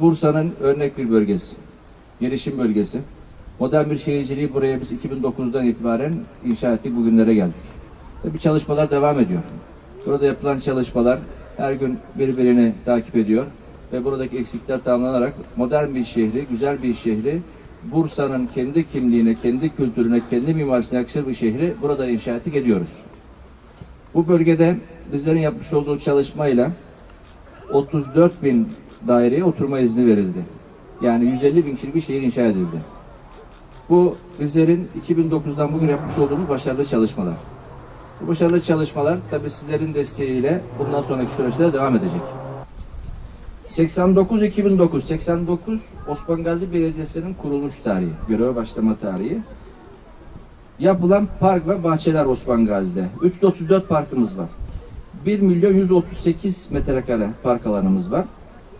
Bursa'nın örnek bir bölgesi. Gelişim bölgesi. Modern bir şehirciliği buraya biz 2009'dan itibaren inşa ettik, bugünlere geldik. Tabii çalışmalar devam ediyor. Burada yapılan çalışmalar her gün birbirini takip ediyor ve buradaki eksikler tamamlanarak modern bir şehri, güzel bir şehri, Bursa'nın kendi kimliğine, kendi kültürüne, kendi mimarisine yakışır bir şehri burada inşa ettik ediyoruz. Bu bölgede bizlerin yapmış olduğu çalışmayla 34 bin daireye oturma izni verildi. Yani 150 bin kişilik bir şehir inşa edildi. Bu bizlerin 2009'dan bugün yapmış olduğumuz başarılı çalışmalar. Bu başarılı çalışmalar tabii sizlerin desteğiyle bundan sonraki süreçte de devam edecek. 89-2009, 89 Osman Gazi Belediyesi'nin kuruluş tarihi, göreve başlama tarihi. Yapılan park ve bahçeler Osman Gazi'de. 334 parkımız var. 1 milyon 138 metrekare park alanımız var.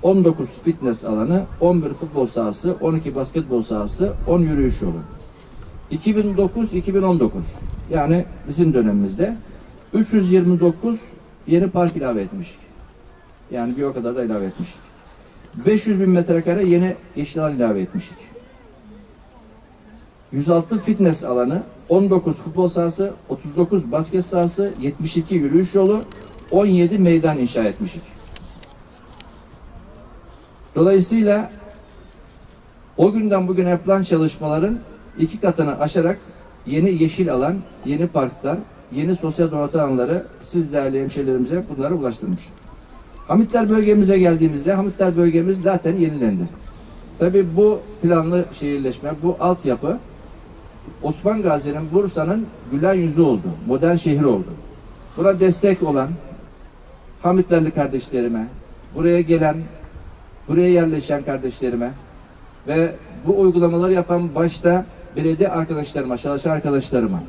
19 fitness alanı, 11 futbol sahası, 12 basketbol sahası, 10 yürüyüş yolu. 2009-2019 yani bizim dönemimizde 329 yeni park ilave etmiştik. Yani bir o kadar da ilave etmiştik. 500 bin metrekare yeni yeşil alan ilave etmiştik. 106 fitness alanı, 19 futbol sahası, 39 basket sahası, 72 yürüyüş yolu, 17 meydan inşa etmiştik. Dolayısıyla o günden bugüne yapılan çalışmaların iki katını aşarak yeni yeşil alan, yeni parklar, yeni sosyal donatı alanları siz değerli hemşehrilerimize bunları ulaştırmış. Hamitler bölgemize geldiğimizde Hamitler bölgemiz zaten yenilendi. Tabii bu planlı şehirleşme, bu altyapı Osman Gazi'nin Bursa'nın gülen yüzü oldu. Modern şehir oldu. Buna destek olan Hamitlerli kardeşlerime, buraya gelen, buraya yerleşen kardeşlerime ve bu uygulamaları yapan başta belediye arkadaşlarıma, çalışan arkadaşlarıma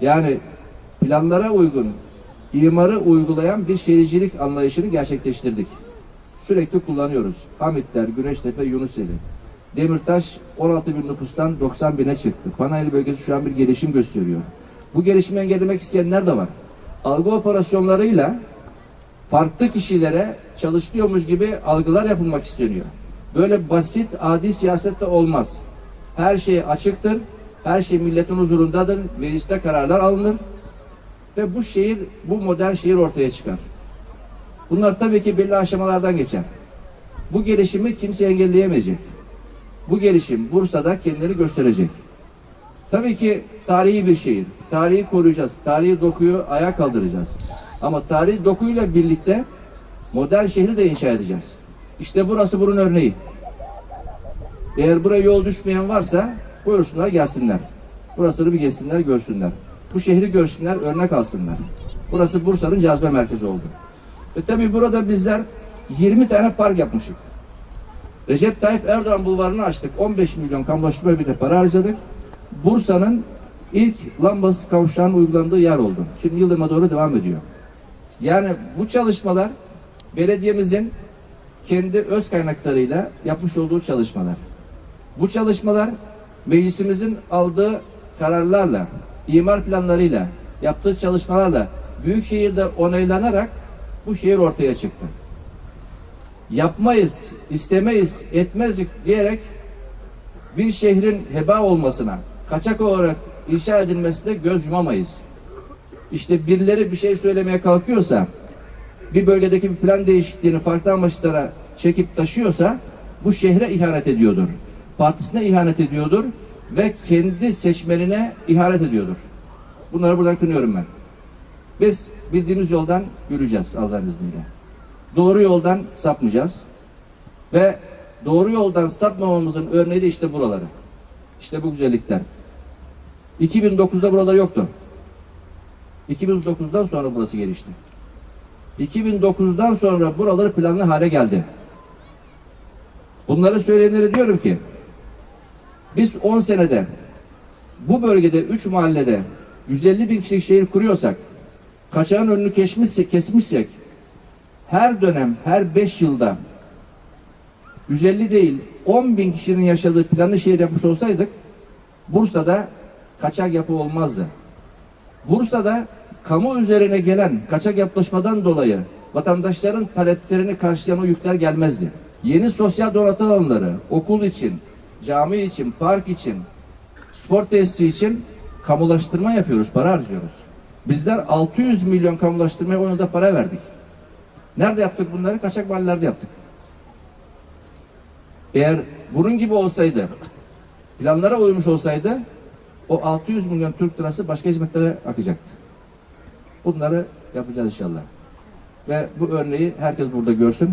yani planlara uygun, imarı uygulayan bir şehircilik anlayışını gerçekleştirdik. Sürekli kullanıyoruz. Hamitler, Güneştepe, Yunuseli. Demirtaş 16 bin nüfustan 90 bine çıktı. Panayır bölgesi şu an bir gelişim gösteriyor. Bu gelişimi engellemek isteyenler de var. Algı operasyonlarıyla farklı kişilere çalışıyormuş gibi algılar yapılmak isteniyor. Böyle basit, adi siyasette olmaz. Her şey açıktır, her şey milletin huzurundadır, mecliste kararlar alınır ve bu şehir, bu modern şehir ortaya çıkar. Bunlar tabii ki belli aşamalardan geçer. Bu gelişimi kimse engelleyemeyecek. Bu gelişim Bursa'da kendini gösterecek. Tabii ki tarihi bir şehir. Tarihi koruyacağız. Tarihi dokuyu ayağa kaldıracağız. Ama tarihi dokuyla birlikte modern şehri de inşa edeceğiz. İşte burası bunun örneği. Eğer buraya yol düşmeyen varsa buyursunlar gelsinler. Burasını bir gezsinler görsünler. Bu şehri görsünler örnek alsınlar. Burası Bursa'nın cazibe merkezi oldu. Ve tabii burada bizler 20 tane park yapmışık. Recep Tayyip Erdoğan bulvarını açtık. 15 milyon kamulaştırma bir de para harcadık. Bursa'nın ilk lambası kavşağının uygulandığı yer oldu. Şimdi Yıldırım'a doğru devam ediyor. Yani bu çalışmalar belediyemizin kendi öz kaynaklarıyla yapmış olduğu çalışmalar. Bu çalışmalar meclisimizin aldığı kararlarla, imar planlarıyla, yaptığı çalışmalarla Büyükşehir'de onaylanarak bu şehir ortaya çıktı. Yapmayız, istemeyiz, etmezdik diyerek bir şehrin heba olmasına, kaçak olarak inşa edilmesine göz yumamayız. İşte birileri bir şey söylemeye kalkıyorsa, bir bölgedeki bir plan değişikliğini farklı amaçlara çekip taşıyorsa bu şehre ihanet ediyordur. Partisine ihanet ediyordur ve kendi seçmenine ihanet ediyordur. Bunları buradan kınıyorum ben. Biz bildiğimiz yoldan yürüyeceğiz Allah'ın izniyle. Doğru yoldan sapmayacağız. Ve doğru yoldan sapmamamızın örneği de işte buraları. İşte bu güzellikler. 2009'da buralar yoktu. 2009'dan sonra burası gelişti. 2009'dan sonra buraları planlı hale geldi. Bunları söyleyenlere diyorum ki biz 10 senede bu bölgede 3 mahallede 150 bin kişilik şehir kuruyorsak kaçağın önünü kesmişsek, kesmişsek her dönem her 5 yılda 150 değil 10 bin kişinin yaşadığı planlı şehir yapmış olsaydık Bursa'da kaçak yapı olmazdı. Bursa'da kamu üzerine gelen kaçak yapılaşmadan dolayı vatandaşların taleplerini karşılayan o yükler gelmezdi. Yeni sosyal donatı alanları, okul için, cami için, park için, spor tesisi için kamulaştırma yapıyoruz, para harcıyoruz. Bizler 600 milyon kamulaştırmaya onu da para verdik. Nerede yaptık bunları? Kaçak mahallelerde yaptık. Eğer bunun gibi olsaydı, planlara uymuş olsaydı o 600 milyon Türk lirası başka hizmetlere akacaktı. Bunları yapacağız inşallah. Ve bu örneği herkes burada görsün.